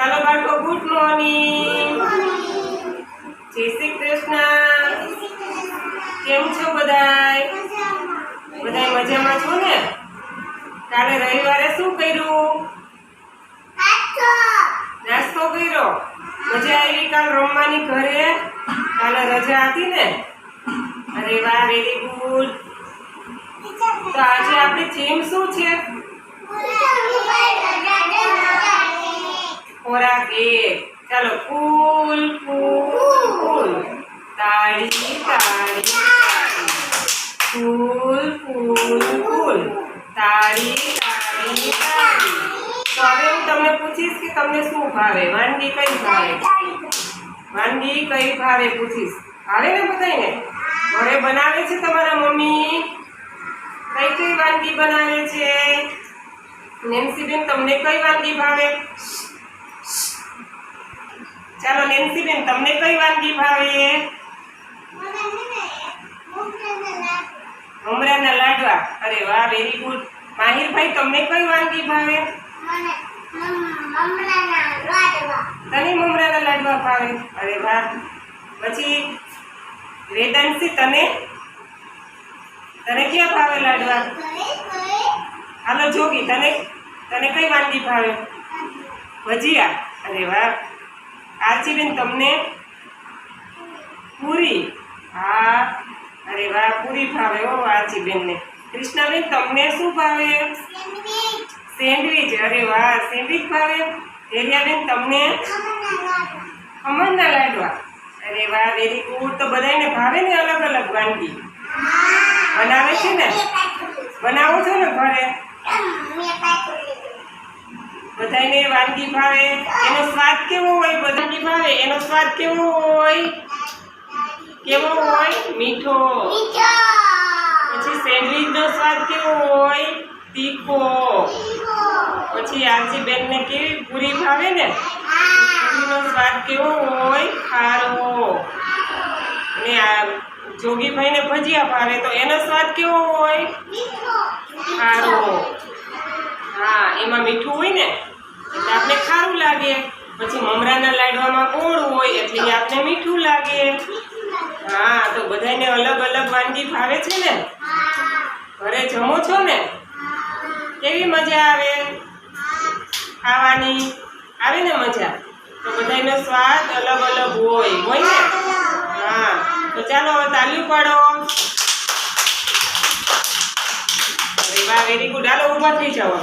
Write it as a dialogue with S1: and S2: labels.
S1: ચાલો બાળકો, good morning. જય શ્રી કૃષ્ણ. કેમ છો બધાય? બધાય મજામાં છો ને? કાલે રવિવારે શું કર્યું? નાસ્તો કર્યો. મજા આવી કાલ રમવાની ઘરે? કાલે રજા હતી ને? અરે વાહ વેરી ગુડ તો આજે આપણી થીમ શું છે? એક ચાલો, ફૂલ ફૂલ ફૂલ. તાળી તાળી ફૂલ ફૂલ ફૂલ. તાળી તાળી તો હવે હું તમને પૂછીશ કે તમને શું ભાવે? વાનગી કઈ ભાવે? વાનગી કઈ ભાવે પૂછીશ? ભાવે ને બધાને ઘરે બનાવે છે તમારા મમ્મી? કઈ કઈ વાનગી બનાવે છે? નેન્સીબેન, તમને કઈ વાનગી ભાવે? ચાલો નેન્સીબેન તમને કઈ વાનગી ભાવે? મમરાના લાડવા. અરે વાહ વેરી ગુડ માહિરભાઈ, તમને કઈ વાનગી ભાવે? તને મમરાના લાડવા ભાવે? અરે વાહ. પછી વેદાંશી તને? તને ક્યાં ભાવે લાડવા? હાલો, જોગી, તને? તને કઈ વાનગી ભાવે? ભજીયા. અરે વાહ. આરતીબેન તમને પૂરી? હા અરે વાહ પૂરી ભાવે હો આરતીબેનને કૃષ્ણાબેન તમને શું ભાવે? સેન્ડવીચ. અરે વાહ સેન્ડવીચ ભાવે? હેરિયાબેન તમને? ખમણના લાડવા. અરે વાહ વેરી ગુડ તો બધાને ભાવે ને અલગ અલગ વાનગી બનાવે છે ને? બનાવો છો ને ઘરે? બધાને વાનગી ભાવે એનો સ્વાદ કેવો હોય બધાની ભાવે એનો સ્વાદ કેવો હોય? કેવો હોય? મીઠો. પછી સેન્ડવીચનો સ્વાદ કેવો હોય? તીખો. પછી આજી બેનને કેવી પૂરી ભાવે ને? પૂરીનો સ્વાદ કેવો હોય? ખારો. અને આ જોગીભાઈને ભજીયા ભાવે તો એનો સ્વાદ કેવો હોય? ખારો. હા એમાં મીઠું હોય ને? એટલે આપણે ખારું લાગે. પછી મમરાના લાડવામાં ગોળ હોય એટલે આપણે મીઠું લાગે. હા, તો બધાને અલગ અલગ વાનગી ભાવે છે ને? ઘરે જમો છો ને? કેવી મજા આવે? ખાવાની? આવે ને મજા? તો બધાનો સ્વાદ અલગ અલગ હોય. હોય ને? હા, તો ચાલો હવે તાલ્યું પાડો. વાહ વેરી ગુડ હાલો, ઊભા થઈ જાઓ.